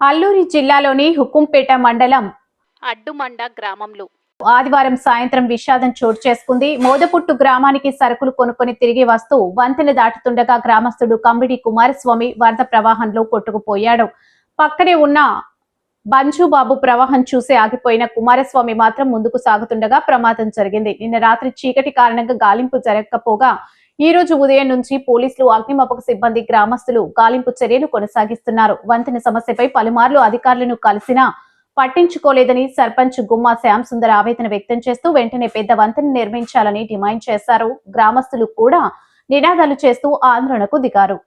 అల్లూరి జిల్లాలోని హుకుంపేట మండలం అడ్డుమండ గ్రామంలో. ఆదివారం సాయంత్రం విషాదం చోటు చేసుకుంది. మోదపుట్టు గ్రామానికి సరుకులు కొనుక్కొని తిరిగి వస్తూ వంతెన దాటుతుండగా గ్రామస్తుడు కంబిడి కుమారస్వామి వరద ప్రవాహంలో కొట్టుకుపోయాడు. పక్కనే ఉన్న బంజుబాబు ప్రవాహం చూసి ఆగిపోయిన కుమారస్వామి మాత్రం ముందుకు సాగుతుండగా ప్రమాదం జరిగింది. నిన్న రాత్రి చీకటి కారణంగా గాలింపు జరగకపోగా ఈ రోజు ఉదయం నుంచి పోలీసులు అగ్నిమాపక సిబ్బంది గ్రామస్తులు గాలింపు చర్యలు కొనసాగిస్తున్నారు. వంతెన సమస్యపై పలుమార్లు అధికారులను కలిసినా పట్టించుకోలేదని సర్పంచ్ గుమ్మా శ్యామ్ సుందర్ ఆవేదన వ్యక్తం చేస్తూ వెంటనే పెద్ద వంతెన నిర్మించాలని డిమాండ్ చేశారు. గ్రామస్తులు కూడా నినాదాలు చేస్తూ ఆందోళనకు దిగారు.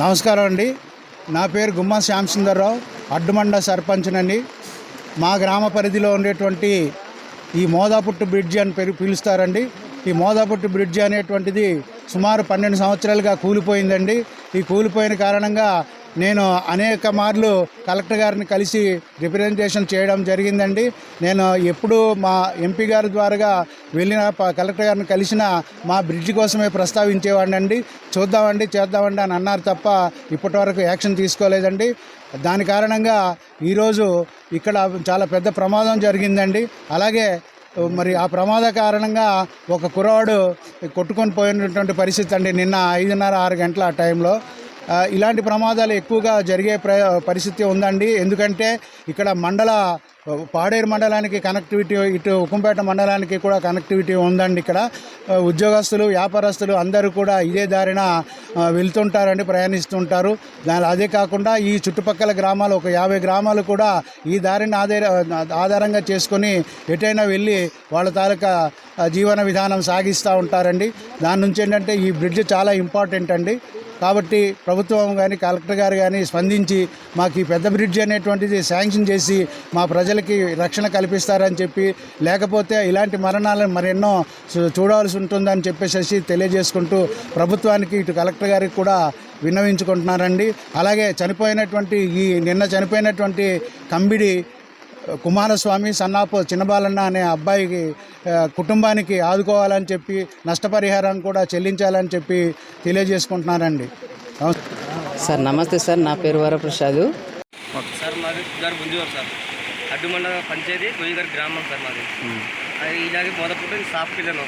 నమస్కారం అండి. నా పేరు గుమ్మ శ్యామ్ సుందర్రావు అడ్డుమండ సర్పంచ్నండి. మా గ్రామ పరిధిలో ఉండేటువంటి ఈ మోదాపుట్టు బ్రిడ్జి అని పేరు పిలుస్తారండి. ఈ మోదాపుట్టు బ్రిడ్జి అనేటువంటిది సుమారు పన్నెండు సంవత్సరాలుగా కూలిపోయిందండి. ఈ కూలిపోయిన కారణంగా నేను అనేక మార్లు కలెక్టర్ గారిని కలిసి రిప్రజెంటేషన్ చేయడం జరిగిందండి. నేను ఎప్పుడు మా ఎంపీ గారి ద్వారాగా వెళ్ళిన ప- కలెక్టర్ గారిని కలిసిన మా బ్రిడ్జి కోసమే ప్రస్తావించేవాడినండి. చూద్దామండి చేద్దామండి అని అన్నారు తప్ప ఇప్పటివరకు యాక్షన్ తీసుకోలేదండి. దాని కారణంగా ఈరోజు ఇక్కడ చాలా పెద్ద ప్రమాదం జరిగిందండి. అలాగే మరి ఆ ప్రమాద కారణంగా ఒక కుర్రాడు కొట్టుకొని పోయినటువంటి పరిస్థితి అండి నిన్న ఐదున్నర ఆరు గంటల ఆ టైంలో. ఇలాంటి ప్రమాదాలు ఎక్కువగా జరిగే ప్ర పరిస్థితి ఉందండి. ఎందుకంటే ఇక్కడ మండల పాడేరు మండలానికి కనెక్టివిటీ ఇటు ఉక్కంపేట మండలానికి కూడా కనెక్టివిటీ ఉందండి ఇక్కడ. ఉద్యోగస్తులు వ్యాపారస్తులు అందరూ కూడా ఇదే దారిన వెళ్తుంటారండి ప్రయాణిస్తుంటారు. దాని అదే కాకుండా ఈ చుట్టుపక్కల గ్రామాలు ఒక యాభై గ్రామాలు కూడా ఈ దారిని ఆధార ఆధారంగా చేసుకొని ఎటైనా వెళ్ళి వాళ్ళ తాలూకా జీవన విధానం సాగిస్తూ ఉంటారండి. దాని నుంచి ఏంటంటే ఈ బ్రిడ్జ్ చాలా ఇంపార్టెంట్ అండి. కాబట్టి ప్రభుత్వం కానీ కలెక్టర్ గారు కానీ స్పందించి మాకు ఈ పెద్ద బ్రిడ్జ్ అనేటువంటిది శాంక్షన్ చేసి మా ప్రజలకి రక్షణ కల్పిస్తారని చెప్పి లేకపోతే ఇలాంటి మరణాలను మరెన్నో చూ- చూడవలసి ఉంటుందని చెప్పేసి తెలియజేసుకుంటూ ప్రభుత్వానికి ఇటు కలెక్టర్ గారికి కూడా విన్నవించుకుంటున్నారండి అలాగే చనిపోయినటువంటి ఈ నిన్న చనిపోయినటువంటి కంబిడి కుమారస్వామి సన్నాపు చిన్నబాలన్న అనే అబ్బాయికి కుటుంబానికి ఆదుకోవాలని చెప్పి నష్టపరిహారం కూడా చెల్లించాలని చెప్పి తెలియజేసుకుంటున్నానండి నమస్తే సార్ నమస్తే సార్ నా పేరు వరప్రసాద్. సార్ మాది గారు గుంజూరు సార్. అడ్డుమండ పంచాయతీ గుయ్యగారి గ్రామం సార్ మాది. అది ఇలాగే మొదటి సాఫ్ పిల్లను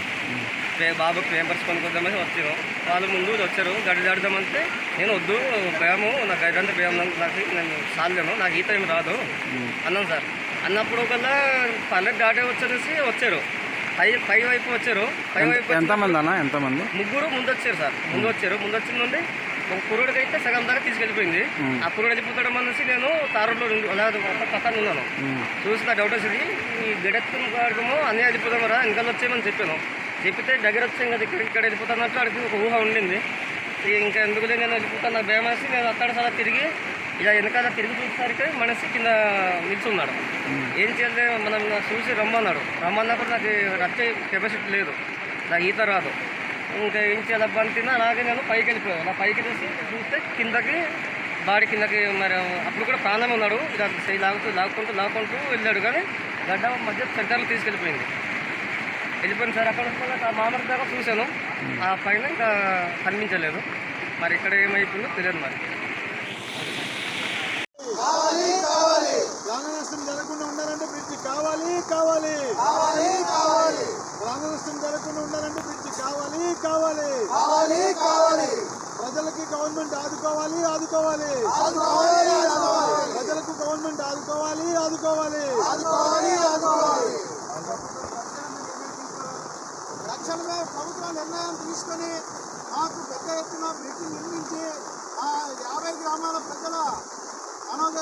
పే బాబు పేపర్స్ కొనుక్కొద్దామని వచ్చాను వాళ్ళు ముందు వచ్చారు. గడి దాడదామంటే నేను వద్దు భయము నాకు గైడంతా భయం నాకు నేను సాలేను నాకు ఈత ఏమి రాదు. అన్నాను సార్. అన్నప్పుడు కల్లా పల్లె దాటే వచ్చేసి వచ్చారు. పై పై వైపు వచ్చారు. పై వైపు ఎంతమంది అన్న? ఎంతమంది? ముగ్గురు ముందు వచ్చారు సార్. ముందు వచ్చారు ముందు వచ్చిన నుండి ఒక కుర్రుడికి అయితే సగం దాకా తీసుకెళ్ళిపోయింది. ఆ కుర్రుడు వెళ్ళిపోతాడు అనేసి నేను తారులో నుండి అలా ఒక పక్కన ఉన్నాను. చూసి నా డౌట్ వచ్చింది ఈ గడెత్తున వాడకము అన్నీ వెళ్ళిపోతాం రా వెనకాల వచ్చేయమని చెప్పాను. చెప్పితే దగ్గర వచ్చాం కదా ఇక్కడ ఇక్కడ వెళ్ళిపోతానట్టు అడిగి ఒక ఊహ ఉండింది. ఇక ఇంకా ఎందుకులే నేను వెళ్ళిపోతాను నాకు భయం వేసి నేను అక్కడ సలా తిరిగి ఇక వెనకాల తిరిగి చూసేసరికి మనిషి కింద నిల్చున్నాడు. ఏం చేయాలి? మనం చూసి రమ్మన్నాడు. రమ్మన్నప్పుడు నాకు రచ్చే కెపాసిటీ లేదు. నాకు ఈత రాదు. ఇంకా ఏం చేయాలబ్బా తిన్నా అలాగే నేను పైకి వెళ్ళిపోయాను. అలా పైకి వెళ్ళేసి చూస్తే కిందకి బాడీ కిందకి మరి అప్పుడు కూడా ప్రాణం ఉన్నాడు. ఇలా చేయి లాగుతూ లాక్కుంటూ లాక్కుంటూ వెళ్ళాడు. కానీ గడ్డ మధ్య సెంటర్లో తీసుకెళ్ళిపోయింది. వెళ్ళిపోయింది సార్ అక్కడ ఉన్న మామూలు దాకా చూశాను. ఆ పైన ఇంకా కనిపించలేదు. మరి ఇక్కడ ఏమైపోయిందో తెలియదు మరి ప్రాణ నష్టం జరగకుండా ఉండాలంటే బ్రిడ్జి కావాలి కావాలి కావాలి కావాలి ప్రాణ నష్టం జరగకుండా ఉండాలంటే బ్రిడ్జి కావాలి. కావాలి కావాలి. ప్రజలకి గవర్నమెంట్ ఆదుకోవాలి ఆదుకోవాలి. ఆదుకోవాలి ప్రజలకు గవర్నమెంట్ ఆదుకోవాలి ఆదుకోవాలి. ఆదుకోవాలి ఆదుకోవాలి. తక్షణమే ప్రభుత్వం నిర్ణయం తీసుకొని మాకు పెద్ద ఎత్తున బ్రిడ్జి నిర్మించి ఆ యాభై గ్రామాల ప్రజల మనోగ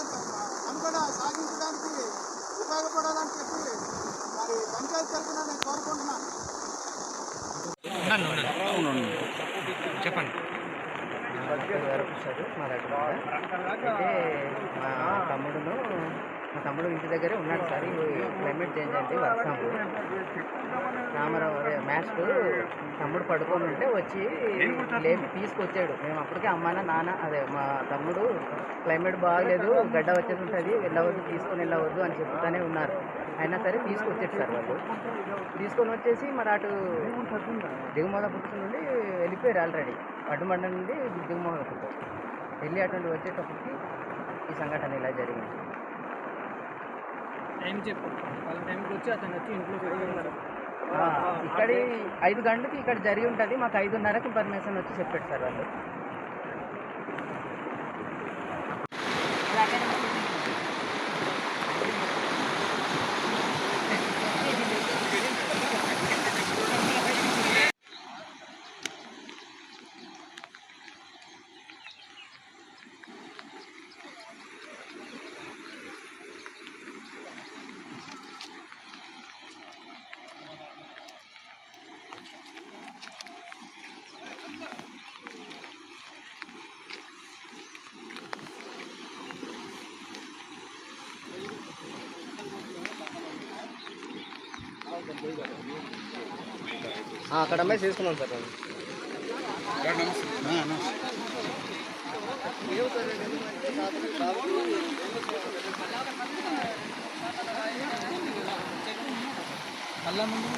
మనుగడ సాగించడానికి ఉపయోగపడాలని చెప్పి మరి పంచాయతీ తరఫున నేను కోరుకుంటున్నాను. చెప్పండి నా చెప్పండి మా దగ్గర అయితే మా తమ్ముడును మా తమ్ముడు ఇంటి దగ్గరే ఉన్నాడు సార్ క్లైమేట్ చేంజ్ అయింది వర్షం రామారావు అదే తమ్ముడు పడుకొని ఉంటే వచ్చి లేపి తీసుకొచ్చాడు మేము అప్పటికే అమ్మాన నాన్న అదే మా తమ్ముడు క్లైమేట్ బాగాలేదు గడ్డ వచ్చేసి ఉంటుంది వెళ్ళవద్దు తీసుకొని వెళ్ళవద్దు అని చెప్తూనే ఉన్నారు అయినా సరే తీసుకొచ్చాడు సార్ వాళ్ళు. తీసుకొని వచ్చేసి మరి అటు దిగుమలపుట్టు నుండి వెళ్ళిపోయారు ఆల్రెడీ అడ్డుమండ నుండి దిగుమలపుట్టు వెళ్ళి అటువంటి వచ్చేటప్పటికి ఈ సంఘటన ఇలా జరిగింది. టైం చెప్పు. వాళ్ళ టైంకి వచ్చి అతను వచ్చి ఇంట్లో ఇక్కడి ఐదు గంటలకి ఇక్కడ జరిగి ఉంటుంది. మాకు ఐదున్నరకు పర్మిషన్ వచ్చి చెప్పాడు సార్ వాళ్ళు. అక్కడ అమ్మాయి తీసుకున్నాను సార్ నేను. ముందు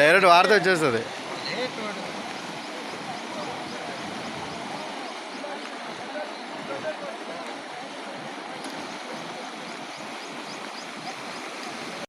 డైరెక్ట్ వార్త వచ్చేస్తుంది.